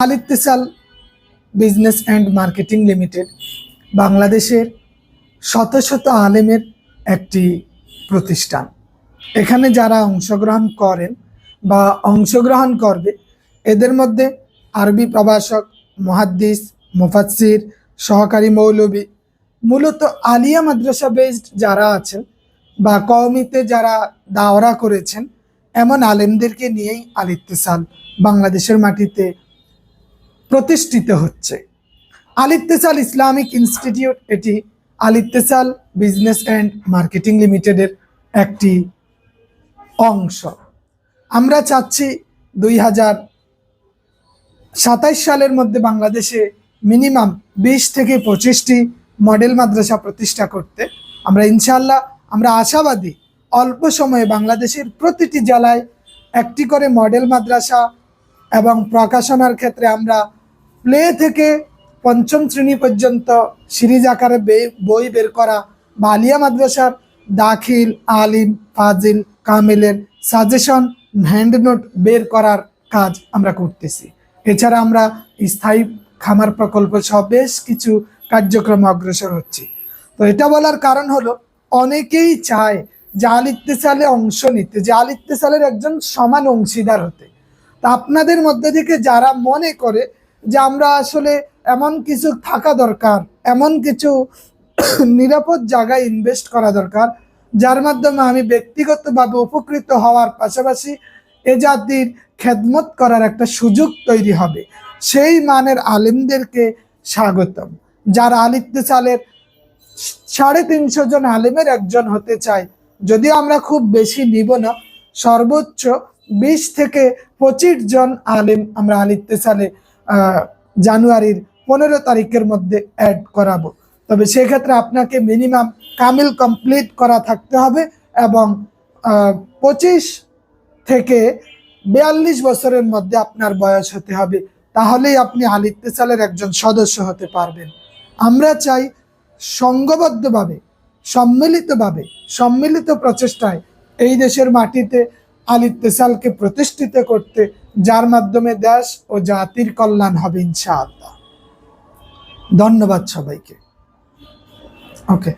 Al Ittesal business and marketing limited বাংলাদেশের শত শত আলেমের একটি প্রতিষ্ঠান। এখানে যারা অংশগ্রহণ করেন বা অংশগ্রহণ করবে, এদের মধ্যে আরবি প্রভাষক, মহাদ্দিস মুফাসির সহকারী মৌলবী, মূলত আলিয়া মাদ্রাসা বেসড যারা আছেন বা কওমিতে যারা দাওরা করেছেন, এমন আলেমদেরকে নিয়েই আল ইত্তেসাল বাংলাদেশের মাটিতে প্রতিষ্ঠিত হচ্ছে। আল ইত্তেসাল ইসলামিক ইনস্টিটিউট এটি Al Ittesal business and marketing লিমিটেডের একটি অংশ। আমরা চাচ্ছি দুই হাজার সাতাইশ সালের মধ্যে বাংলাদেশে মিনিমাম বিশ থেকে পঁচিশটি মডেল মাদ্রাসা প্রতিষ্ঠা করতে। আমরা ইনশাল্লাহ আমরা আশাবাদী, অল্প সময়ে বাংলাদেশের প্রতিটি জেলায় একটি করে মডেল মাদ্রাসা এবং প্রকাশনার ক্ষেত্রে আমরা প্লে থেকে পঞ্চম শ্রেণি পর্যন্ত সিরিজ আকারে বই বের করা বা আলিয়া মাদ্রাসার দাখিল, আলিম, ফাজিল, কামিলের সাজেশন হ্যান্ড নোট বের করার কাজ আমরা করতেছি। এছাড়া আমরা স্থায়ী খামার প্রকল্প সহ বেশ কিছু কার্যক্রম অগ্রসর হচ্ছি। তো এটা বলার কারণ হলো, অনেকেই চায় জাল ইত্তেসালে অংশ নিতে জাল ইত্তেসালের একজন সমান অংশীদার হতে। তা আপনাদের মধ্যে থেকে যারা মনে করে যে আমরা আসলে এমন কিছু থাকা দরকার এমন কিছু নিরাপদ জায়গায় ইনভেস্ট করা দরকার যার মাধ্যমে আমি ব্যক্তিগতভাবে উপকৃত হওয়ার পাশাপাশি এ জাতির খেদমত করার একটা সুযোগ তৈরি হবে। সেই মানের আলেমদেরকে স্বাগতম। যার আলিত্য সালের সাড়ে তিনশো জন আলেমের একজন হতে চাই যদিও আমরা খুব বেশি নিব না সর্বোচ্চ বিশ থেকে পঁচিশ জন আলেম আমরা আলিত্য আহ, জানুয়ারির পনেরো তারিখের মধ্যে অ্যাড করাবো। তবে সেক্ষেত্রে আপনাকে মিনিমাম কামিল কমপ্লিট করা থাকতে হবে এবং পঁচিশ থেকে বিয়াল্লিশ বছরের মধ্যে আপনার বয়স হতে হবে। তাহলেই আপনি আলিত্তেসালের একজন সদস্য হতে পারবেন। আমরা চাই সংঘবদ্ধভাবে সম্মিলিতভাবে, সম্মিলিত প্রচেষ্টায় এই দেশের মাটিতে আলিত্তেসালকে প্রতিষ্ঠিত করতে যার মাধ্যমে দেশ ও জাতির কল্যাণ হবে ইনশাআল্লাহ। ধন্যবাদ সবাইকে। ওকে